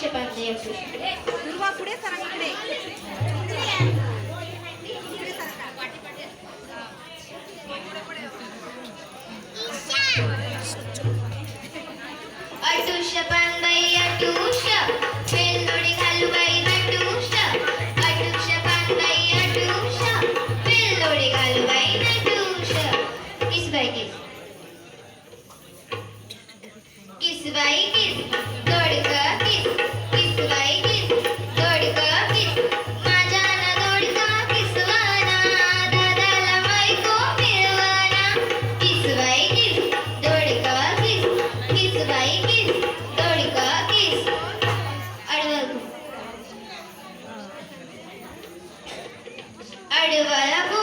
परीक्षा पाहिजे होती दुर्वा पुढे सर इकडे. अटुष पण बाई अटुष पेंदोडी घालू बाई नटुष अटुष पण बाई अटुष पेंदोडी घालू बाई नटुष किस? बाई किस किस बाई किस? వరకు